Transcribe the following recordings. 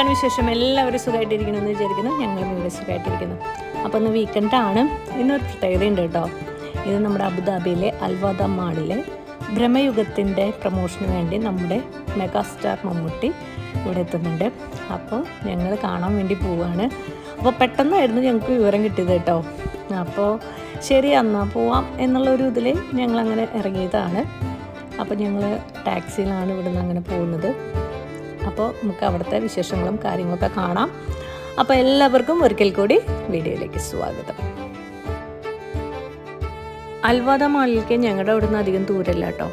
എന്താണ് വിശേഷം? എല്ലാവരും സുഖമായിട്ടിരിക്കണം എന്ന് വിചാരിക്കുന്നു. ഞങ്ങളും ഇവിടെ സുഖമായിട്ടിരിക്കുന്നു അപ്പോൾ ഇന്ന് വീക്കെൻഡാണ് ഇന്നൊരു പ്രത്യേകതയുണ്ട് കേട്ടോ. ഇത് നമ്മുടെ അബുദാബിയിലെ അൽവാദ മാളിലെ ഭ്രമയുഗത്തിന്റെ പ്രൊമോഷന് വേണ്ടി നമ്മുടെ മെഗാസ്റ്റാർ മമ്മൂട്ടി ഇവിടെ എത്തുന്നുണ്ട്. അപ്പോൾ ഞങ്ങൾ കാണാൻ വേണ്ടി പോവുകയാണ് അപ്പോൾ പെട്ടെന്നായിരുന്നു ഞങ്ങൾക്ക് വിവരം കിട്ടിയത് കേട്ടോ. അപ്പോൾ ശരി എന്നാൽ പോവാം എന്നുള്ളൊരു ഇതിൽ ഞങ്ങളങ്ങനെ ഇറങ്ങിയതാണ്. അപ്പോൾ ഞങ്ങൾ ടാക്സിയിലാണ് ഇവിടുന്ന് അങ്ങനെ പോകുന്നത്. അപ്പോൾ നമുക്ക് അവിടുത്തെ വിശേഷങ്ങളും കാര്യങ്ങളൊക്കെ കാണാം. അപ്പോൾ എല്ലാവർക്കും ഒരിക്കൽ കൂടി വീഡിയോയിലേക്ക് സ്വാഗതം. അൽവാദ മാളിലേക്ക് ഞങ്ങളുടെ അവിടുന്ന് അധികം ദൂരമല്ല കേട്ടോ.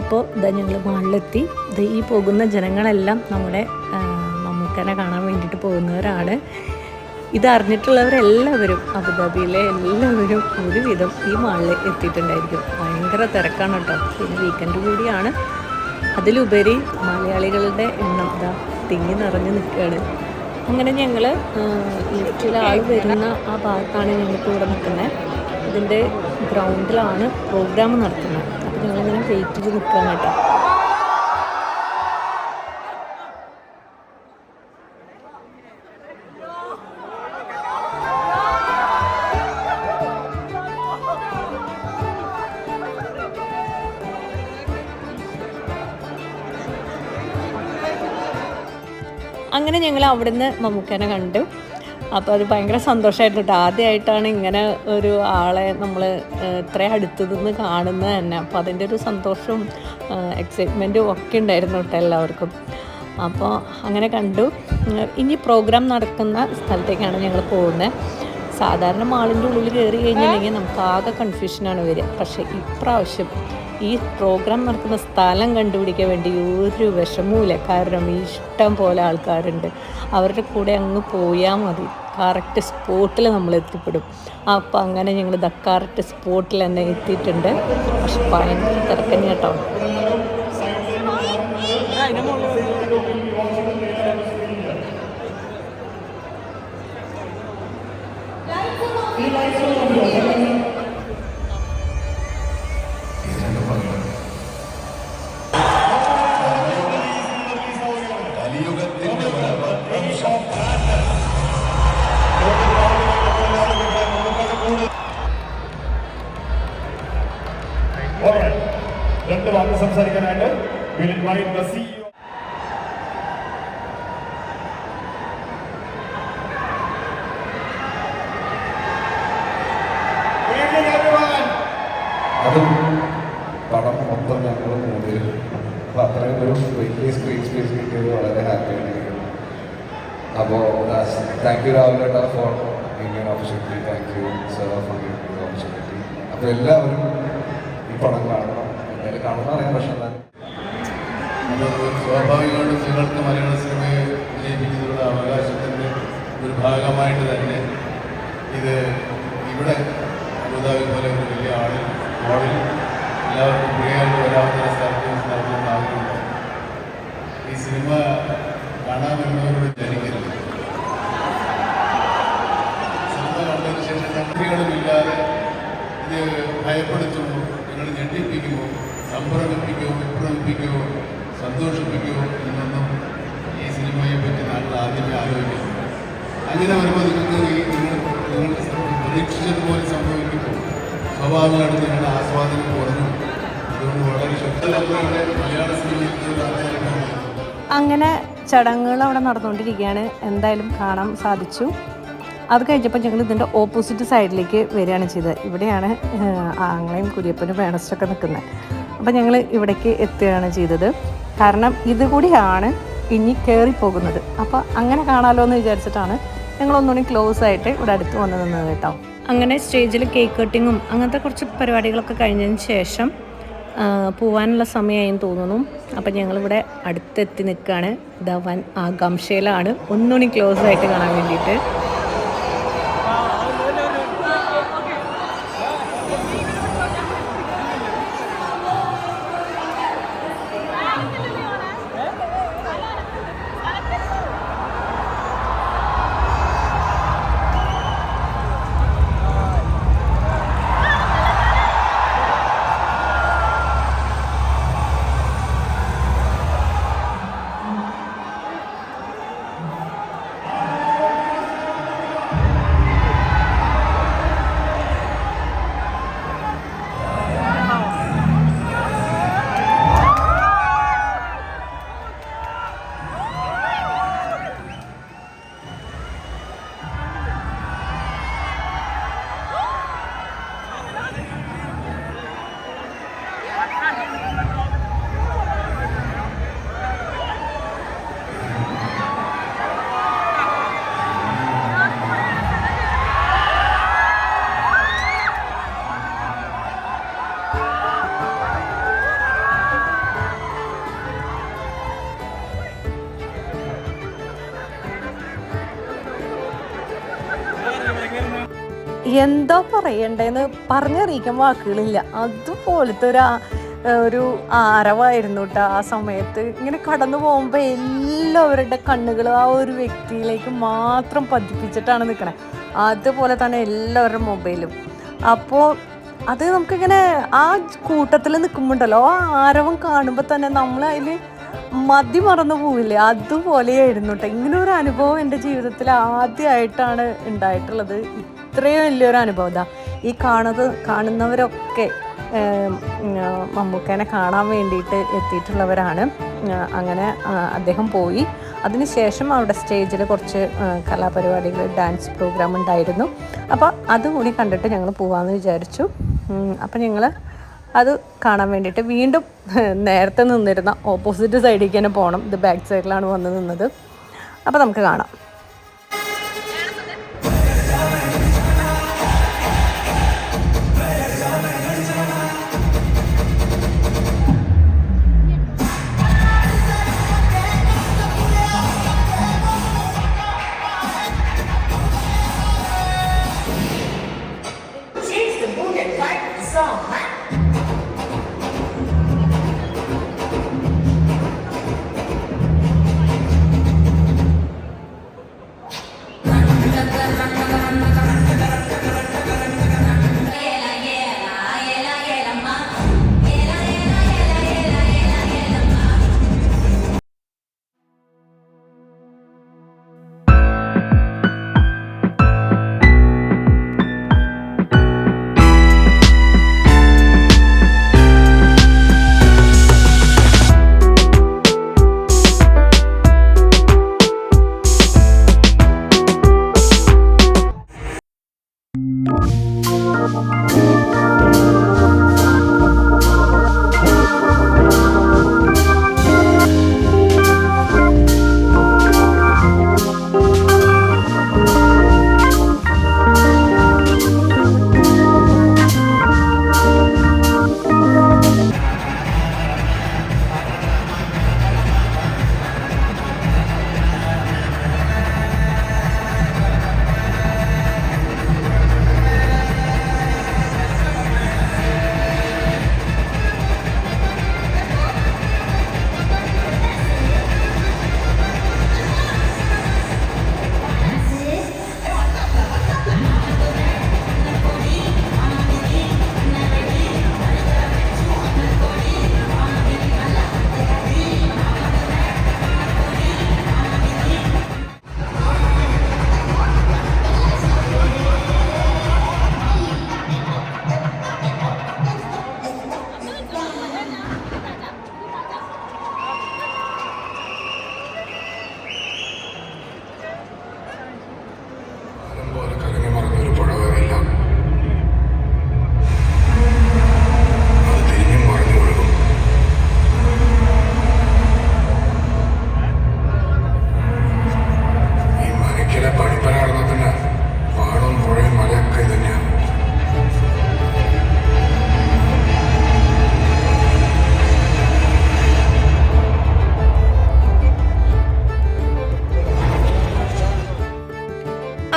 അപ്പോൾ ഇതാ ഞങ്ങൾ മാളിലെത്തി. ഇത് ഈ പോകുന്ന ജനങ്ങളെല്ലാം നമ്മുടെ മമ്മൂക്കനെ കാണാൻ വേണ്ടിയിട്ട് പോകുന്നവരാണ് ഇത് അബുദാബിയിലെ എല്ലാവരും ഒരുവിധം ഈ മാളിൽ എത്തിയിട്ടുണ്ടായിരിക്കും. ഭയങ്കര തിരക്കാണ് കേട്ടോ. പിന്നെ വീക്കെൻഡ് കൂടിയാണ്. അതിലുപരി മലയാളികളുടെ എണ്ണം ഇതാ തിങ്ങി നിറഞ്ഞു നിൽക്കുകയാണ്. അങ്ങനെ ഞങ്ങൾ ലിഫ്റ്റിൽ ആൾ വരുന്ന ആ ഭാഗത്താണ് ഞങ്ങൾക്ക് ഇവിടെ നിൽക്കുന്നത്. ഇതിന്റെ ഗ്രൗണ്ടിലാണ് പ്രോഗ്രാം നടത്തുന്നത്. അപ്പോൾ ഞങ്ങളിങ്ങനെ വെയിറ്റ് ചെയ്ത് നിൽക്കുകയാണ് കേട്ടോ. അങ്ങനെ ഞങ്ങൾ അവിടുന്ന് മമ്മൂക്കനെ കണ്ടു. അപ്പോൾ അത് ഭയങ്കര സന്തോഷമായിരുന്നു കേട്ടോ. ആദ്യമായിട്ടാണ് ഇങ്ങനെ ഒരു ആളെ നമ്മൾ ഇത്ര അടുത്തു നിന്ന് കാണുന്നത് തന്നെ. അപ്പോൾ അതിന്റെ ഒരു സന്തോഷവും എക്സൈറ്റ്മെന്റും ഒക്കെ ഉണ്ടായിരുന്നു കേട്ടോ എല്ലാവർക്കും. അപ്പോൾ അങ്ങനെ കണ്ടു. ഇനി പ്രോഗ്രാം നടക്കുന്ന സ്ഥലത്തേക്കാണ് ഞങ്ങൾ പോകുന്നത്. സാധാരണ മാളിന്റെ ഉള്ളിൽ കയറി കഴിഞ്ഞിട്ടുണ്ടെങ്കിൽ നമുക്ക് ആകെ കൺഫ്യൂഷനാണ് വരിക. പക്ഷേ ഇപ്രാവശ്യം ഈ പ്രോഗ്രാം നടക്കുന്ന സ്ഥലം കണ്ടുപിടിക്കാൻ വേണ്ടി ഒരു വിഷമവുമില്ല. കാരണം ഇഷ്ടം പോലെ ആൾക്കാരുണ്ട്. അവരുടെ കൂടെ അങ്ങ് പോയാൽ മതി. കറക്റ്റ് സ്പോട്ടിൽ നമ്മൾ എത്തിപ്പെടും. അപ്പോൾ അങ്ങനെ ഞങ്ങൾ ദ കറക്റ്റ് സ്പോട്ടിൽ തന്നെ എത്തിയിട്ടുണ്ട്. പക്ഷെ ഭയങ്കര തിരക്കന്നെ കേട്ടോ. CEO Good evening everyone. അതും പടം മൊത്തം ഞങ്ങൾ മൂന്നിൽ അപ്പോൾ അത്രയും ഒരു വലിയ സ്ക്രീൻ സ്പേസ് കിട്ടിയത് വളരെ ഹാപ്പിയാണ് അപ്പോൾ താങ്ക് യു രാഹുൽ ഏട്ടാ for Indian opportunity thank you sir for opportunity അപ്പോൾ എല്ലാവരും ഈ പടം കാണണം. എന്തായാലും കാണണം അറിയാം പക്ഷെ എന്നാലും സ്വാഭാവികമായിട്ടും നിങ്ങൾക്ക് മലയാള സിനിമയെ വിജയിപ്പിക്കുന്നതിനുള്ള അവകാശത്തിന്റെ ഒരു ഭാഗമായിട്ട് തന്നെ ഇത് ഇവിടെ അബുദാബി പോലെ ഒരു വലിയ ആളിൽ മോളിൽ എല്ലാവർക്കും പ്രിയമായിട്ട് വരാവുന്ന സ്ഥലത്ത് നടത്തുന്ന ആഗ്രഹമുണ്ട് ഈ സിനിമ കാണാൻ വരുന്നവരോട് ജനിക്കരുത് സിനിമ കണ്ടതിന് ശേഷം കണ്ടികളുമില്ലാതെ ഇത് ഭയപ്പെടുത്തുമോ നിങ്ങൾ ഞെട്ടിപ്പിക്കുമോ? സംഭ്രമിപ്പിക്കുമോ വിഭ്രമിപ്പിക്കുമോ സന്തോഷിപ്പിക്കുമോ എന്നൊന്നും ഈ സിനിമയെ പറ്റി നമ്മൾ ആദ്യമേ ആലോചിക്കുന്നു അങ്ങനെ വരുമ്പോൾ നിങ്ങൾക്ക് നിങ്ങൾ നിങ്ങൾ പ്രതീക്ഷിച്ചതുപോലെ സംഭവിക്കുമ്പോൾ സ്വാഭാവികമായിട്ട് നിങ്ങളുടെ ആസ്വാദനം കുറഞ്ഞു. അതുകൊണ്ട് വളരെ ശക്തമായ മലയാള സിനിമയിൽ അങ്ങനെ ചടങ്ങുകൾ അവിടെ നടന്നുകൊണ്ടിരിക്കുകയാണ്. എന്തായാലും കാണാൻ സാധിച്ചു. അത് കഴിഞ്ഞപ്പോൾ ഞങ്ങൾ ഇതിന്റെ ഓപ്പോസിറ്റ് സൈഡിലേക്ക് വരികയാണ് ചെയ്തത്. ഇവിടെയാണ് ആങ്ങളെയും കുര്യപ്പനും വേണസ്റ്റൊക്കെ നിൽക്കുന്നത്. അപ്പോൾ ഞങ്ങൾ ഇവിടേക്ക് എത്തുകയാണ് ചെയ്തത്. കാരണം ഇതുകൂടിയാണ് ഇനി കയറി പോകുന്നത് അപ്പോൾ അങ്ങനെ കാണാമല്ലോ എന്ന് വിചാരിച്ചിട്ടാണ് ഞങ്ങൾ ഒന്നുകൂടി ക്ലോസ് ആയിട്ട് ഇവിടെ അടുത്ത് വന്ന് നിന്നത് കേട്ടോ. അങ്ങനെ സ്റ്റേജിൽ കേക്ക് കട്ടിങ്ങും അങ്ങനത്തെ കുറച്ച് പരിപാടികളൊക്കെ കഴിഞ്ഞതിന് ശേഷം പോവാനുള്ള സമയമായെന്ന് തോന്നുന്നു. അപ്പം ഞങ്ങളിവിടെ അടുത്തെത്തി നിൽക്കുകയാണ്. ഇതാവാൻ ആകാംക്ഷയിലാണ്. ഒന്നുകൂടി ക്ലോസ് ആയിട്ട് കാണാൻ വേണ്ടിയിട്ട്. എന്താ പറയണ്ടേന്ന് പറഞ്ഞറിയിക്കാൻ വാക്കുകളില്ല. അതുപോലത്തെ ഒരു ഒരു ആരവായിരുന്നു കേട്ടോ ആ സമയത്ത്. ഇങ്ങനെ കടന്നു പോകുമ്പോൾ എല്ലാവരുടെ കണ്ണുകൾ ആ ഒരു വ്യക്തിയിലേക്ക് മാത്രം പതിപ്പിച്ചിട്ടാണ് നിൽക്കണേ അതുപോലെ തന്നെ എല്ലാവരുടെ മൊബൈലും. അപ്പോൾ അത് നമുക്കിങ്ങനെ ആ കൂട്ടത്തിൽ നിൽക്കുമ്പോണ്ടല്ലോ ആ ആരവം കാണുമ്പോൾ തന്നെ നമ്മൾ അതിൽ മതി മറന്നു പോവില്ലേ? അതുപോലെയായിരുന്നു കേട്ടോ ഇങ്ങനെ ഒരു അനുഭവം എന്റെ ജീവിതത്തിൽ ആദ്യമായിട്ടാണ് ഉണ്ടായിട്ടുള്ളത്. ഇത്രയും വലിയൊരു അനുഭവം ഇതാ. ഈ കാണുന്നത് കാണുന്നവരൊക്കെ മമ്മൂക്കേനെ കാണാൻ വേണ്ടിയിട്ട് എത്തിയിട്ടുള്ളവരാണ്. അങ്ങനെ അദ്ദേഹം പോയി. അതിനുശേഷം അവിടെ സ്റ്റേജിൽ കുറച്ച് കലാപരിപാടികൾ ഡാൻസ് പ്രോഗ്രാം ഉണ്ടായിരുന്നു. അപ്പോൾ അതുകൂടി കണ്ടിട്ട് ഞങ്ങൾ പോകാമെന്ന് വിചാരിച്ചു. അപ്പോൾ ഞങ്ങൾ അത് കാണാൻ വേണ്ടിയിട്ട് വീണ്ടും നേരത്തെ നിന്നിരുന്ന ഓപ്പോസിറ്റ് സൈഡിലേക്ക് തന്നെ പോകണം ഇത് ബാക്ക് സൈഡിലാണ് വന്ന് നിന്നത്. അപ്പോൾ നമുക്ക് കാണാം.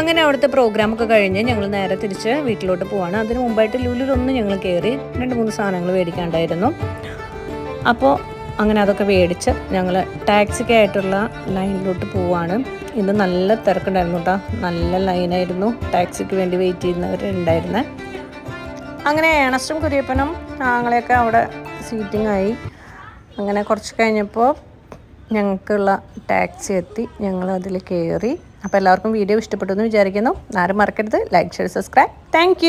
അങ്ങനെ അവിടുത്തെ പ്രോഗ്രാമൊക്കെ കഴിഞ്ഞ് ഞങ്ങൾ നേരെ തിരിച്ച് വീട്ടിലോട്ട് പോവാണ്. അതിന് മുമ്പായിട്ട് ലുലുലൊന്ന് ഞങ്ങൾ കയറി രണ്ട് മൂന്ന് സാധനങ്ങൾ മേടിക്കാണ്ടായിരുന്നു. അപ്പോൾ അങ്ങനെ അതൊക്കെ മേടിച്ച് ഞങ്ങൾ ടാക്സിക്കായിട്ടുള്ള ലൈനിലോട്ട് പോവാണ്. ഇന്ന് നല്ല തിരക്കുണ്ടായിരുന്നു കേട്ടോ നല്ല ലൈനായിരുന്നു. ടാക്സിക്ക് വേണ്ടി വെയിറ്റ് ചെയ്യുന്നവരുണ്ടായിരുന്നേ അങ്ങനെ ഏണസ്റ്റും കുര്യപ്പനും ആങ്ങളെയൊക്കെ അവിടെ സീറ്റിംഗ് ആയി. അങ്ങനെ കുറച്ച് കഴിഞ്ഞപ്പോൾ ഞങ്ങൾക്കുള്ള ടാക്സി എത്തി. ഞങ്ങൾ അതിൽ കയറി അപ്പോൾ എല്ലാവർക്കും വീഡിയോ ഇഷ്ടപ്പെട്ടു എന്ന് വിചാരിക്കുന്നു. ആരും മറക്കരുത്. Like share subscribe thank